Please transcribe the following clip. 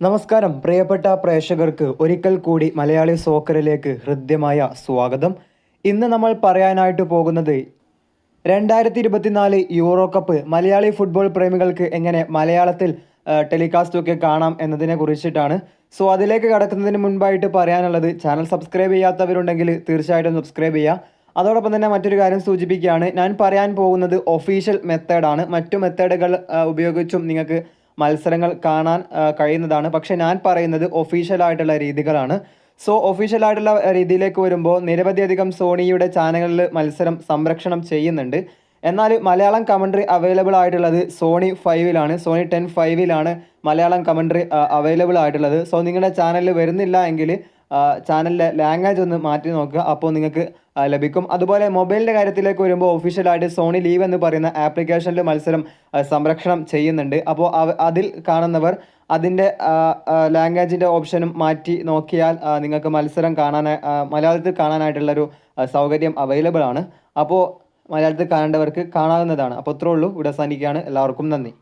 നമസ്കാരം. പ്രിയപ്പെട്ട പ്രേക്ഷകർക്ക് ഒരിക്കൽ കൂടി മലയാളി സോക്കറിലേക്ക് ഹൃദ്യമായ സ്വാഗതം. ഇന്ന് നമ്മൾ പറയാനായിട്ട് പോകുന്നത് രണ്ടായിരത്തി ഇരുപത്തിനാല് യൂറോ കപ്പ് മലയാളി ഫുട്ബോൾ പ്രേമികൾക്ക് എങ്ങനെ മലയാളത്തിൽ ടെലികാസ്റ്റ് ഒക്കെ കാണാം എന്നതിനെ കുറിച്ചിട്ടാണ്. സോ അതിലേക്ക് കടക്കുന്നതിന് മുൻപായിട്ട് പറയാനുള്ളത് ചാനൽ സബ്സ്ക്രൈബ് ചെയ്യാത്തവരുണ്ടെങ്കിൽ തീർച്ചയായിട്ടും സബ്സ്ക്രൈബ് ചെയ്യുക അതോടൊപ്പം തന്നെ മറ്റൊരു കാര്യം സൂചിപ്പിക്കുകയാണ് ഞാൻ പറയാൻ പോകുന്നത് ഒഫീഷ്യൽ മെത്തേഡാണ്. മറ്റു മെത്തേഡുകൾ ഉപയോഗിച്ചും നിങ്ങൾക്ക് മത്സരങ്ങൾ കാണാൻ കഴിയുന്നതാണ്. പക്ഷേ ഞാൻ പറയുന്നത് ഒഫീഷ്യലായിട്ടുള്ള രീതികളാണ്. സോ ഒഫീഷ്യലായിട്ടുള്ള രീതിയിലേക്ക് വരുമ്പോൾ നിരവധിയധികം സോണിയുടെ ചാനലുകളിൽ മത്സരം സംരക്ഷണം ചെയ്യുന്നുണ്ട്. എന്നാൽ മലയാളം കമൻട്രി അവൈലബിൾ ആയിട്ടുള്ളത് സോണി ഫൈവിലാണ് സോണി ടെൻ ഫൈവിലാണ് മലയാളം കമൻട്രി അവൈലബിൾ ആയിട്ടുള്ളത്. സോ നിങ്ങളുടെ ചാനലിൽ വരുന്നില്ല എങ്കിൽ ചാനലിലെ ലാംഗ്വേജ് ഒന്ന് മാറ്റി നോക്കുക. അപ്പോൾ നിങ്ങൾക്ക് ലഭിക്കും. അതുപോലെ മൊബൈലിന്റെ കാര്യത്തിലേക്ക് വരുമ്പോൾ ഒഫീഷ്യലായിട്ട് സോണി ലീവ് എന്ന് പറയുന്ന ആപ്ലിക്കേഷനിൽ മത്സരം സംരക്ഷണം ചെയ്യുന്നുണ്ട്. അപ്പോൾ അതിൽ കാണുന്നവർ അതിന്റെ ലാംഗ്വേജിന്റെ ഓപ്ഷനും മാറ്റി നോക്കിയാൽ നിങ്ങൾക്ക് മത്സരം കാണാൻ മലയാളത്തിൽ കാണാനായിട്ടുള്ളൊരു സൗകര്യം അവൈലബിൾ ആണ്. അപ്പോൾ മലയാളത്തിൽ കാണേണ്ടവർക്ക് കാണാവുന്നതാണ്. അപ്പോൾ ഇത്രേ ഉള്ളൂ. ഇവിടെ അവസാനിക്കുകയാണ്. എല്ലാവർക്കും നന്ദി.